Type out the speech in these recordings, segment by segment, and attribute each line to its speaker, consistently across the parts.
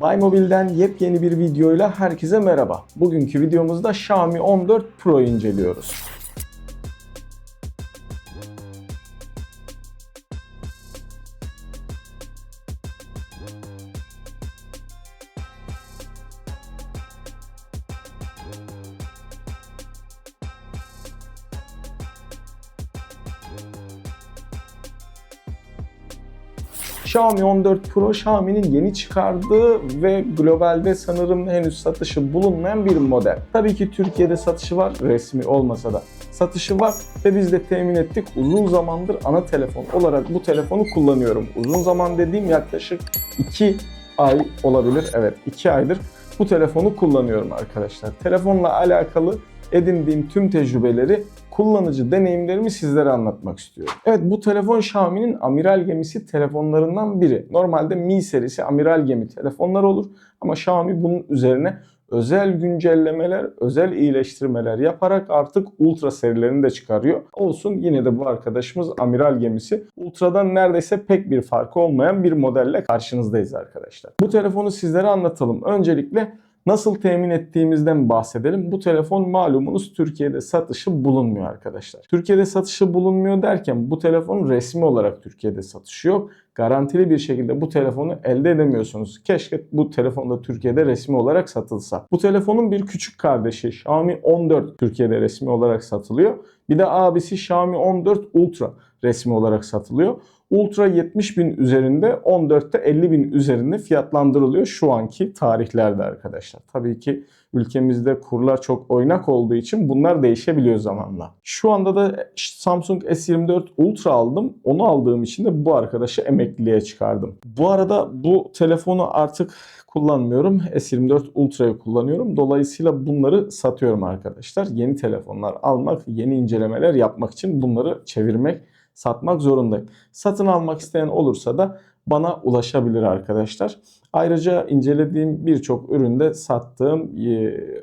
Speaker 1: Buymobile'den yepyeni bir videoyla herkese merhaba. Bugünkü videomuzda Xiaomi 14 Pro inceliyoruz. Xiaomi 14 Pro Xiaomi'nin yeni çıkardığı ve globalde sanırım henüz satışı bulunmayan bir model. Tabii ki Türkiye'de satışı var, resmi olmasa da satışı var ve biz de temin ettik. Uzun zamandır ana telefon olarak bu telefonu kullanıyorum. Uzun zaman dediğim yaklaşık 2 ay olabilir. Evet 2 aydır bu telefonu kullanıyorum arkadaşlar. Telefonla alakalı edindiğim tüm tecrübeleri kullanıcı deneyimlerimi sizlere anlatmak istiyorum. Evet bu telefon Xiaomi'nin amiral gemisi telefonlarından biri. Normalde Mi serisi amiral gemi telefonlar olur ama Xiaomi bunun üzerine özel güncellemeler, özel iyileştirmeler yaparak artık Ultra serilerini de çıkarıyor. Olsun yine de bu arkadaşımız amiral gemisi. Ultra'dan neredeyse pek bir farkı olmayan bir modelle karşınızdayız arkadaşlar. Bu telefonu sizlere anlatalım. Öncelikle Nasıl temin ettiğimizden bahsedelim. Bu telefon malumunuz Türkiye'de satışı bulunmuyor arkadaşlar. Türkiye'de satışı bulunmuyor derken bu telefon resmi olarak Türkiye'de satışı yok. Garantili bir şekilde bu telefonu elde edemiyorsunuz. Keşke bu telefon da Türkiye'de resmi olarak satılsa. Bu telefonun bir küçük kardeşi Xiaomi 14 Türkiye'de resmi olarak satılıyor. Bir de abisi Xiaomi 14 Ultra resmi olarak satılıyor. Ultra 70 bin üzerinde 14'te 50 bin üzerinde fiyatlandırılıyor şu anki tarihlerde arkadaşlar. Tabii ki ülkemizde kurlar çok oynak olduğu için bunlar değişebiliyor zamanla. Şu anda da Samsung S24 Ultra aldım. Onu aldığım için de bu arkadaşı emekliliğe çıkardım. Bu arada bu telefonu artık kullanmıyorum. S24 Ultra'yı kullanıyorum. Dolayısıyla bunları satıyorum arkadaşlar. Yeni telefonlar almak, yeni incelemeler yapmak için bunları çevirmek satmak zorundayım. Satın almak isteyen olursa da bana ulaşabilir arkadaşlar. Ayrıca incelediğim birçok üründe sattığım,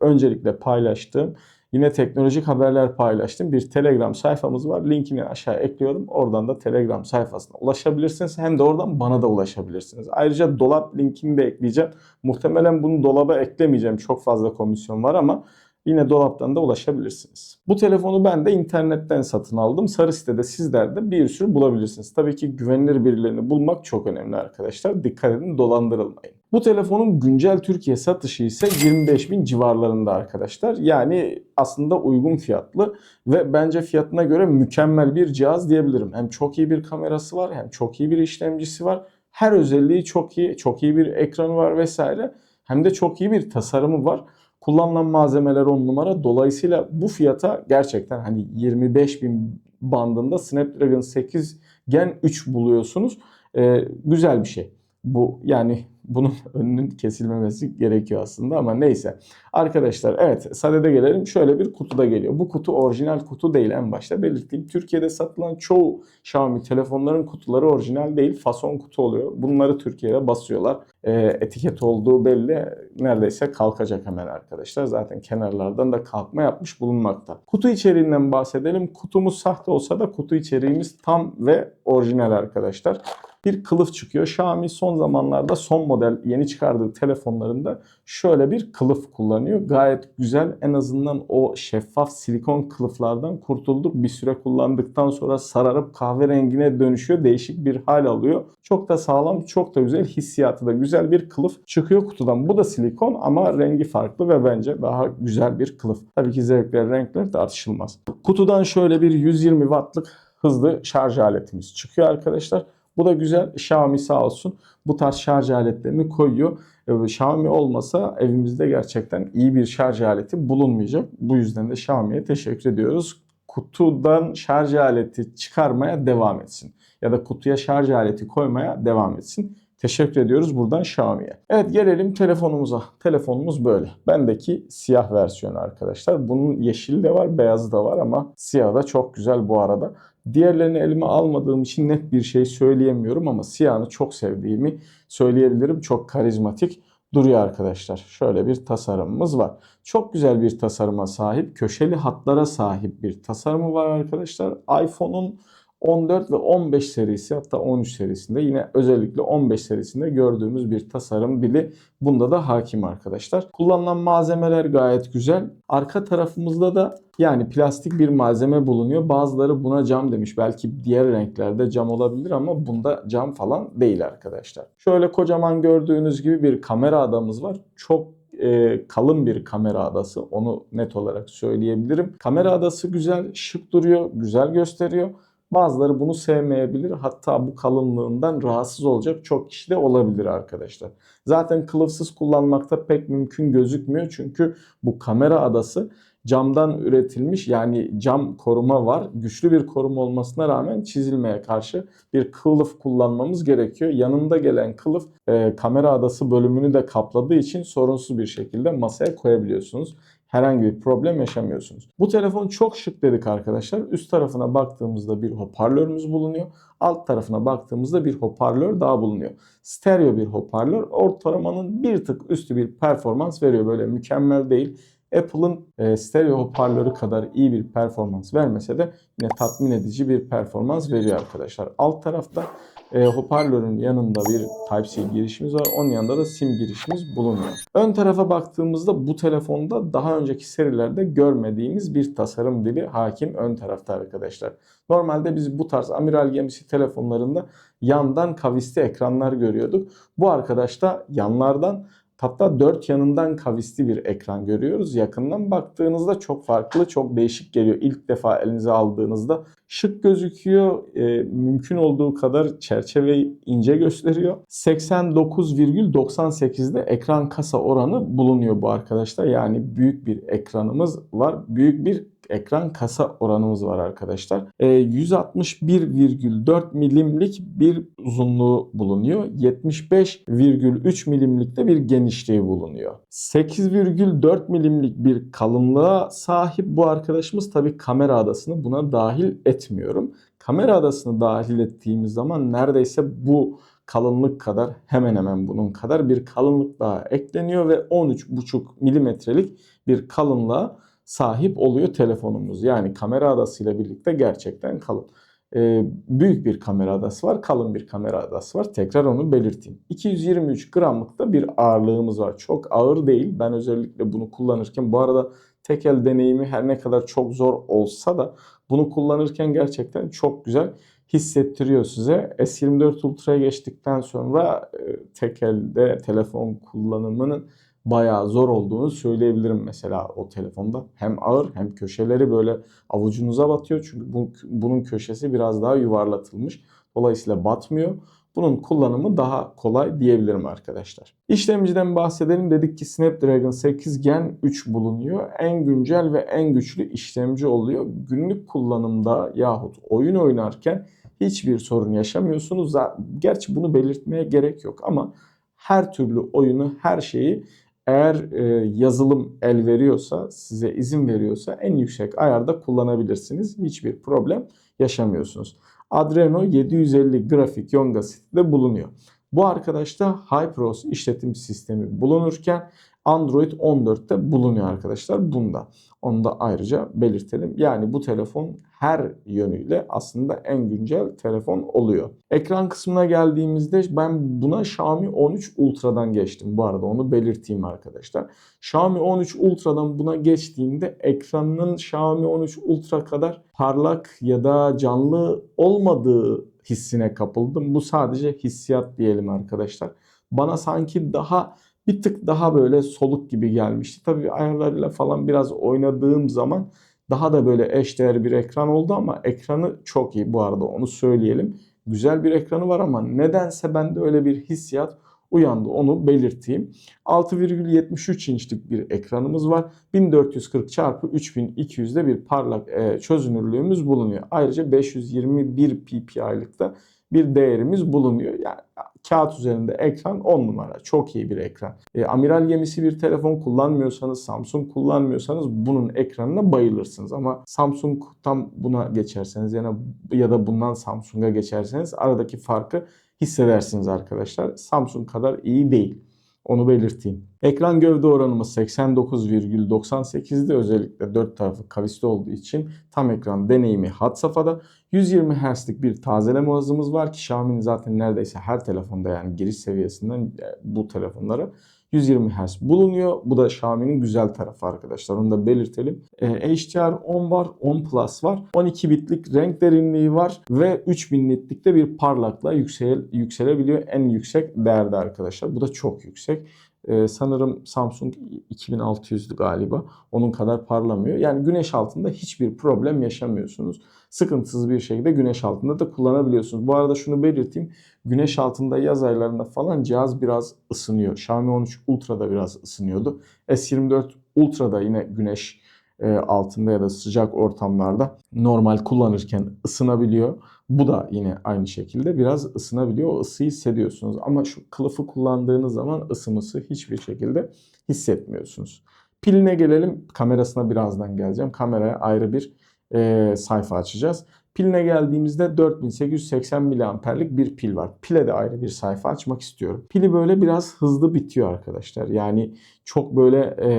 Speaker 1: öncelikle paylaştığım, yine teknolojik haberler paylaştığım bir Telegram sayfamız var. Linkini aşağıya ekliyorum. Oradan da Telegram sayfasına ulaşabilirsiniz. Hem de oradan bana da ulaşabilirsiniz. Ayrıca dolap linkini de ekleyeceğim. Muhtemelen bunu dolaba eklemeyeceğim. Çok fazla komisyon var ama Yine dolaptan da ulaşabilirsiniz. Bu telefonu ben de internetten satın aldım. Sarı sitede sizler de bir sürü bulabilirsiniz. Tabii ki güvenilir birilerini bulmak çok önemli arkadaşlar. Dikkat edin dolandırılmayın. Bu telefonun güncel Türkiye satışı ise 25 bin civarlarında arkadaşlar. Yani aslında uygun fiyatlı ve bence fiyatına göre mükemmel bir cihaz diyebilirim. Hem çok iyi bir kamerası var hem çok iyi bir işlemcisi var. Her özelliği çok iyi. Çok iyi bir ekranı var vesaire. Hem de çok iyi bir tasarımı var. Kullanılan malzemeler 10 numara. Dolayısıyla bu fiyata gerçekten hani 25 bin bandında Snapdragon 8 Gen 3 buluyorsunuz. Ee, güzel bir şey. Bu yani bunun önünün kesilmemesi gerekiyor aslında ama neyse. Arkadaşlar evet sadede gelelim. Şöyle bir kutuda geliyor. Bu kutu orijinal kutu değil en başta belirteyim. Türkiye'de satılan çoğu Xiaomi telefonların kutuları orijinal değil. Fason kutu oluyor. Bunları Türkiye'de basıyorlar. E, etiket olduğu belli. Neredeyse kalkacak hemen arkadaşlar. Zaten kenarlardan da kalkma yapmış bulunmakta. Kutu içeriğinden bahsedelim. Kutumuz sahte olsa da kutu içeriğimiz tam ve orijinal arkadaşlar bir kılıf çıkıyor. Xiaomi son zamanlarda son model yeni çıkardığı telefonlarında şöyle bir kılıf kullanıyor. Gayet güzel. En azından o şeffaf silikon kılıflardan kurtulduk. Bir süre kullandıktan sonra sararıp kahverengine dönüşüyor. Değişik bir hal alıyor. Çok da sağlam, çok da güzel. Hissiyatı da güzel bir kılıf çıkıyor kutudan. Bu da silikon ama rengi farklı ve bence daha güzel bir kılıf. Tabii ki zevkler, renkler tartışılmaz. Kutudan şöyle bir 120 wattlık hızlı şarj aletimiz çıkıyor arkadaşlar. Bu da güzel. Xiaomi sağ olsun bu tarz şarj aletlerini koyuyor. Ee, Xiaomi olmasa evimizde gerçekten iyi bir şarj aleti bulunmayacak. Bu yüzden de Xiaomi'ye teşekkür ediyoruz. Kutudan şarj aleti çıkarmaya devam etsin. Ya da kutuya şarj aleti koymaya devam etsin. Teşekkür ediyoruz buradan Xiaomi'ye. Evet gelelim telefonumuza. Telefonumuz böyle. Bendeki siyah versiyonu arkadaşlar. Bunun yeşili de var, beyazı da var ama siyahı da çok güzel bu arada. Diğerlerini elime almadığım için net bir şey söyleyemiyorum ama siyahını çok sevdiğimi söyleyebilirim. Çok karizmatik duruyor arkadaşlar. Şöyle bir tasarımımız var. Çok güzel bir tasarıma sahip, köşeli hatlara sahip bir tasarımı var arkadaşlar. iPhone'un 14 ve 15 serisi hatta 13 serisinde yine özellikle 15 serisinde gördüğümüz bir tasarım dili bunda da hakim arkadaşlar. Kullanılan malzemeler gayet güzel. Arka tarafımızda da yani plastik bir malzeme bulunuyor. Bazıları buna cam demiş. Belki diğer renklerde cam olabilir ama bunda cam falan değil arkadaşlar. Şöyle kocaman gördüğünüz gibi bir kamera adamız var. Çok e, kalın bir kamera adası. Onu net olarak söyleyebilirim. Kamera adası güzel, şık duruyor, güzel gösteriyor. Bazıları bunu sevmeyebilir. Hatta bu kalınlığından rahatsız olacak çok kişi de olabilir arkadaşlar. Zaten kılıfsız kullanmakta pek mümkün gözükmüyor. Çünkü bu kamera adası camdan üretilmiş yani cam koruma var. Güçlü bir koruma olmasına rağmen çizilmeye karşı bir kılıf kullanmamız gerekiyor. Yanında gelen kılıf e, kamera adası bölümünü de kapladığı için sorunsuz bir şekilde masaya koyabiliyorsunuz. Herhangi bir problem yaşamıyorsunuz. Bu telefon çok şık dedik arkadaşlar. Üst tarafına baktığımızda bir hoparlörümüz bulunuyor. Alt tarafına baktığımızda bir hoparlör daha bulunuyor. Stereo bir hoparlör ortalamanın bir tık üstü bir performans veriyor. Böyle mükemmel değil. Apple'ın e, stereo hoparlörü kadar iyi bir performans vermese de yine tatmin edici bir performans veriyor arkadaşlar. Alt tarafta e, hoparlörün yanında bir Type-C girişimiz var. Onun yanında da SIM girişimiz bulunuyor. Ön tarafa baktığımızda bu telefonda daha önceki serilerde görmediğimiz bir tasarım dili hakim ön tarafta arkadaşlar. Normalde biz bu tarz amiral gemisi telefonlarında yandan kavisli ekranlar görüyorduk. Bu arkadaşta yanlardan Hatta dört yanından kavisli bir ekran görüyoruz. Yakından baktığınızda çok farklı, çok değişik geliyor. İlk defa elinize aldığınızda şık gözüküyor. E, mümkün olduğu kadar çerçeveyi ince gösteriyor. 89,98'de ekran kasa oranı bulunuyor bu arkadaşlar. Yani büyük bir ekranımız var. Büyük bir ekran kasa oranımız var arkadaşlar. E, 161,4 milimlik bir uzunluğu bulunuyor. 75,3 milimlikte bir genişliği bulunuyor. 8,4 milimlik bir kalınlığa sahip bu arkadaşımız tabi kamera adasını buna dahil etmiyorum. Kamera adasını dahil ettiğimiz zaman neredeyse bu kalınlık kadar hemen hemen bunun kadar bir kalınlık daha ekleniyor ve 13,5 milimetrelik bir kalınlığa sahip oluyor telefonumuz. Yani kamera adasıyla birlikte gerçekten kalın. Ee, büyük bir kamera adası var, kalın bir kamera adası var. Tekrar onu belirteyim. 223 gramlık da bir ağırlığımız var. Çok ağır değil. Ben özellikle bunu kullanırken bu arada tek el deneyimi her ne kadar çok zor olsa da bunu kullanırken gerçekten çok güzel hissettiriyor size. S24 Ultra'ya geçtikten sonra e, tek elde telefon kullanımının bayağı zor olduğunu söyleyebilirim mesela o telefonda. Hem ağır hem köşeleri böyle avucunuza batıyor. Çünkü bu, bunun köşesi biraz daha yuvarlatılmış. Dolayısıyla batmıyor. Bunun kullanımı daha kolay diyebilirim arkadaşlar. İşlemciden bahsedelim. Dedik ki Snapdragon 8 Gen 3 bulunuyor. En güncel ve en güçlü işlemci oluyor. Günlük kullanımda yahut oyun oynarken hiçbir sorun yaşamıyorsunuz. Gerçi bunu belirtmeye gerek yok ama her türlü oyunu, her şeyi eğer e, yazılım el veriyorsa, size izin veriyorsa en yüksek ayarda kullanabilirsiniz. Hiçbir problem yaşamıyorsunuz. Adreno 750 grafik Yonga City'de bulunuyor. Bu arkadaşta HyperOS işletim sistemi bulunurken Android 14'te bulunuyor arkadaşlar bunda. Onu da ayrıca belirtelim. Yani bu telefon her yönüyle aslında en güncel telefon oluyor. Ekran kısmına geldiğimizde ben buna Xiaomi 13 Ultra'dan geçtim. Bu arada onu belirteyim arkadaşlar. Xiaomi 13 Ultra'dan buna geçtiğimde ekranının Xiaomi 13 Ultra kadar parlak ya da canlı olmadığı hissine kapıldım. Bu sadece hissiyat diyelim arkadaşlar. Bana sanki daha bir tık daha böyle soluk gibi gelmişti. Tabii ayarlarıyla falan biraz oynadığım zaman daha da böyle eşdeğer bir ekran oldu ama ekranı çok iyi bu arada onu söyleyelim. Güzel bir ekranı var ama nedense bende öyle bir hissiyat uyandı onu belirteyim. 6,73 inçlik bir ekranımız var. 1440 x 3200'de bir parlak e, çözünürlüğümüz bulunuyor. Ayrıca 521 ppi'lık da bir değerimiz bulunuyor. Yani kağıt üzerinde ekran 10 numara. Çok iyi bir ekran. E, amiral gemisi bir telefon kullanmıyorsanız, Samsung kullanmıyorsanız bunun ekranına bayılırsınız. Ama Samsung tam buna geçerseniz yani ya da bundan Samsung'a geçerseniz aradaki farkı hissedersiniz arkadaşlar. Samsung kadar iyi değil. Onu belirteyim. Ekran gövde oranımız 89,98'de özellikle 4 tarafı kavisli olduğu için tam ekran deneyimi had safhada. 120 Hz'lik bir tazeleme hızımız var ki Xiaomi'nin zaten neredeyse her telefonda yani giriş seviyesinden e, bu telefonlara 120 Hz bulunuyor. Bu da Xiaomi'nin güzel tarafı arkadaşlar. Onu da belirtelim. E, HDR 10 var, 10 Plus var. 12 bitlik renk derinliği var ve 3000 nitlikte bir parlaklığa yüksel, yükselebiliyor. En yüksek değerde arkadaşlar. Bu da çok yüksek. Ee, sanırım Samsung 2600'lü galiba. Onun kadar parlamıyor. Yani güneş altında hiçbir problem yaşamıyorsunuz. Sıkıntısız bir şekilde güneş altında da kullanabiliyorsunuz. Bu arada şunu belirteyim. Güneş altında yaz aylarında falan cihaz biraz ısınıyor. Xiaomi 13 Ultra'da biraz ısınıyordu. S24 Ultra'da yine güneş e, altında ya da sıcak ortamlarda normal kullanırken ısınabiliyor. Bu da yine aynı şekilde biraz ısınabiliyor. O ısıyı hissediyorsunuz. Ama şu kılıfı kullandığınız zaman ısıması hiçbir şekilde hissetmiyorsunuz. Piline gelelim. Kamerasına birazdan geleceğim. Kameraya ayrı bir e, sayfa açacağız. Piline geldiğimizde 4880 miliamperlik bir pil var. Pile de ayrı bir sayfa açmak istiyorum. Pili böyle biraz hızlı bitiyor arkadaşlar. Yani çok böyle e,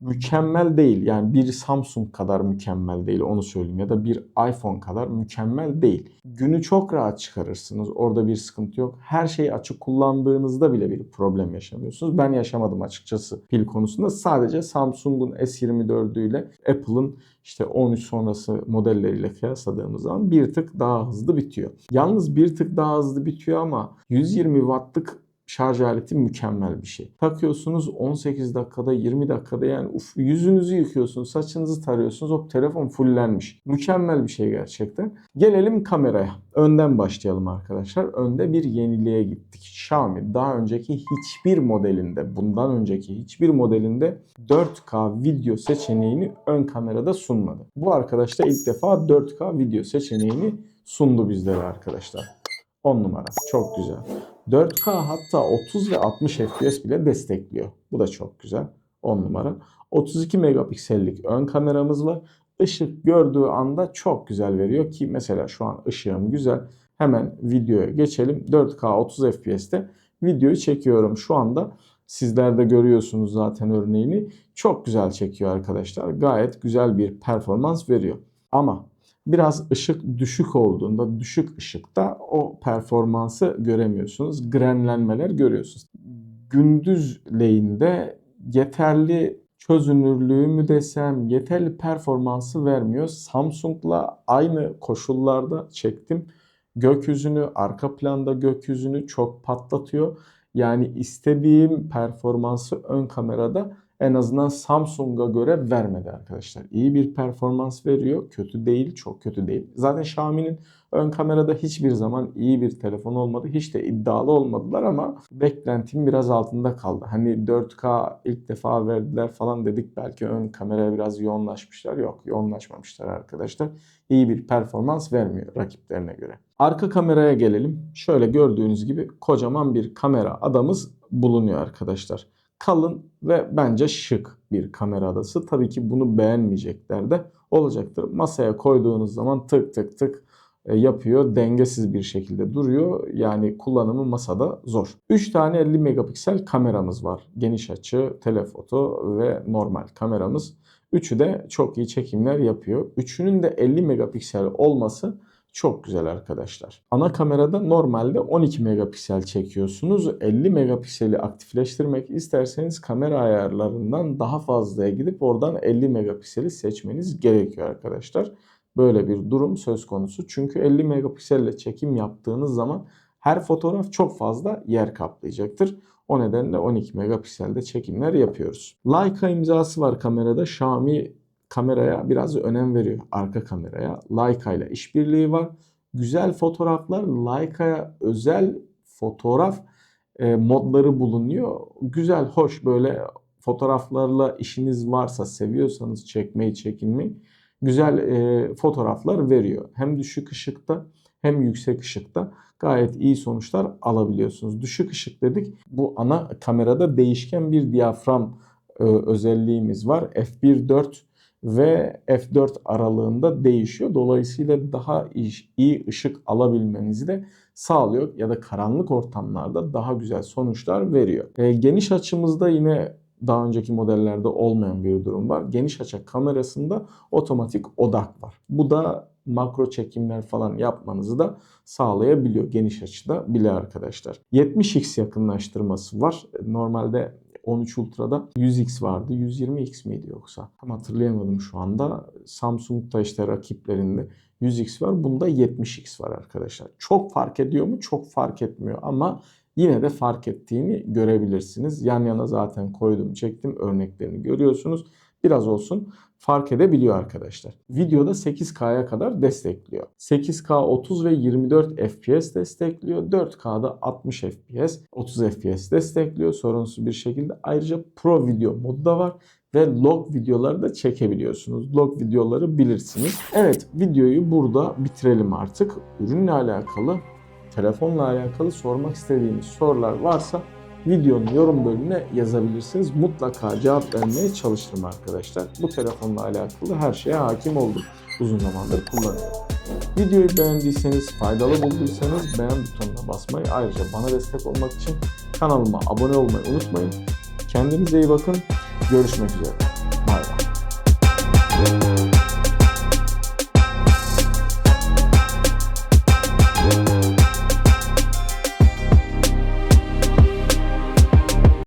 Speaker 1: mükemmel değil. Yani bir Samsung kadar mükemmel değil onu söyleyeyim. Ya da bir iPhone kadar mükemmel değil. Günü çok rahat çıkarırsınız. Orada bir sıkıntı yok. Her şeyi açık kullandığınızda bile bir problem yaşamıyorsunuz. Ben yaşamadım açıkçası pil konusunda. Sadece Samsung'un S24'ü ile Apple'ın işte 13 sonrası modelleriyle kıyasladığımız zaman bir tık daha hızlı bitiyor. Yalnız bir tık daha hızlı bitiyor ama 120 wattlık şarj aleti mükemmel bir şey. Takıyorsunuz 18 dakikada 20 dakikada yani uf, yüzünüzü yıkıyorsunuz, saçınızı tarıyorsunuz. Hop telefon fullenmiş. Mükemmel bir şey gerçekten. Gelelim kameraya. Önden başlayalım arkadaşlar. Önde bir yeniliğe gittik. Xiaomi daha önceki hiçbir modelinde, bundan önceki hiçbir modelinde 4K video seçeneğini ön kamerada sunmadı. Bu arkadaş da ilk defa 4K video seçeneğini sundu bizlere arkadaşlar. 10 numara. Çok güzel. 4K hatta 30 ve 60 FPS bile destekliyor. Bu da çok güzel. 10 numara. 32 megapiksellik ön kameramız var. Işık gördüğü anda çok güzel veriyor ki mesela şu an ışığım güzel. Hemen videoya geçelim. 4K 30 FPS'te videoyu çekiyorum şu anda. Sizler de görüyorsunuz zaten örneğini. Çok güzel çekiyor arkadaşlar. Gayet güzel bir performans veriyor. Ama biraz ışık düşük olduğunda düşük ışıkta o performansı göremiyorsunuz. Grenlenmeler görüyorsunuz. Gündüz lehinde yeterli çözünürlüğü mü desem yeterli performansı vermiyor. Samsung'la aynı koşullarda çektim. Gökyüzünü, arka planda gökyüzünü çok patlatıyor. Yani istediğim performansı ön kamerada en azından Samsung'a göre vermedi arkadaşlar. İyi bir performans veriyor. Kötü değil, çok kötü değil. Zaten Xiaomi'nin ön kamerada hiçbir zaman iyi bir telefon olmadı. Hiç de iddialı olmadılar ama beklentim biraz altında kaldı. Hani 4K ilk defa verdiler falan dedik. Belki ön kameraya biraz yoğunlaşmışlar. Yok yoğunlaşmamışlar arkadaşlar. İyi bir performans vermiyor rakiplerine göre. Arka kameraya gelelim. Şöyle gördüğünüz gibi kocaman bir kamera adamız bulunuyor arkadaşlar kalın ve bence şık bir kamera adası. Tabii ki bunu beğenmeyecekler de olacaktır. Masaya koyduğunuz zaman tık tık tık e, yapıyor. Dengesiz bir şekilde duruyor. Yani kullanımı masada zor. 3 tane 50 megapiksel kameramız var. Geniş açı, telefoto ve normal kameramız. Üçü de çok iyi çekimler yapıyor. Üçünün de 50 megapiksel olması çok güzel arkadaşlar. Ana kamerada normalde 12 megapiksel çekiyorsunuz. 50 megapikseli aktifleştirmek isterseniz kamera ayarlarından daha fazlaya gidip oradan 50 megapikseli seçmeniz gerekiyor arkadaşlar. Böyle bir durum söz konusu. Çünkü 50 megapikselle çekim yaptığınız zaman her fotoğraf çok fazla yer kaplayacaktır. O nedenle 12 megapikselde çekimler yapıyoruz. Leica imzası var kamerada. Xiaomi kameraya biraz önem veriyor. Arka kameraya. Leica ile işbirliği var. Güzel fotoğraflar Leica'ya özel fotoğraf e, modları bulunuyor. Güzel, hoş böyle fotoğraflarla işiniz varsa, seviyorsanız çekmeyi, çekinmeyi güzel e, fotoğraflar veriyor. Hem düşük ışıkta hem yüksek ışıkta gayet iyi sonuçlar alabiliyorsunuz. Düşük ışık dedik. Bu ana kamerada değişken bir diyafram e, özelliğimiz var. F1.4 ve f4 aralığında değişiyor. Dolayısıyla daha iyi, ışık alabilmenizi de sağlıyor ya da karanlık ortamlarda daha güzel sonuçlar veriyor. E, geniş açımızda yine daha önceki modellerde olmayan bir durum var. Geniş açı kamerasında otomatik odak var. Bu da makro çekimler falan yapmanızı da sağlayabiliyor geniş açıda bile arkadaşlar. 70x yakınlaştırması var. Normalde 13 Ultra'da 100x vardı. 120x miydi yoksa? Tam hatırlayamadım şu anda. Samsung'da işte rakiplerinde 100x var. Bunda 70x var arkadaşlar. Çok fark ediyor mu? Çok fark etmiyor ama yine de fark ettiğini görebilirsiniz. Yan yana zaten koydum, çektim. Örneklerini görüyorsunuz. Biraz olsun fark edebiliyor arkadaşlar. Videoda 8K'ya kadar destekliyor. 8K 30 ve 24 FPS destekliyor. 4K'da 60 FPS, 30 FPS destekliyor sorunsuz bir şekilde. Ayrıca Pro video modu da var ve log videoları da çekebiliyorsunuz. Log videoları bilirsiniz. Evet videoyu burada bitirelim artık. Ürünle alakalı, telefonla alakalı sormak istediğiniz sorular varsa videonun yorum bölümüne yazabilirsiniz. Mutlaka cevap vermeye çalışırım arkadaşlar. Bu telefonla alakalı her şeye hakim oldum. Uzun zamandır kullanıyorum. Videoyu beğendiyseniz, faydalı bulduysanız beğen butonuna basmayı ayrıca bana destek olmak için kanalıma abone olmayı unutmayın. Kendinize iyi bakın. Görüşmek üzere. Bay bay.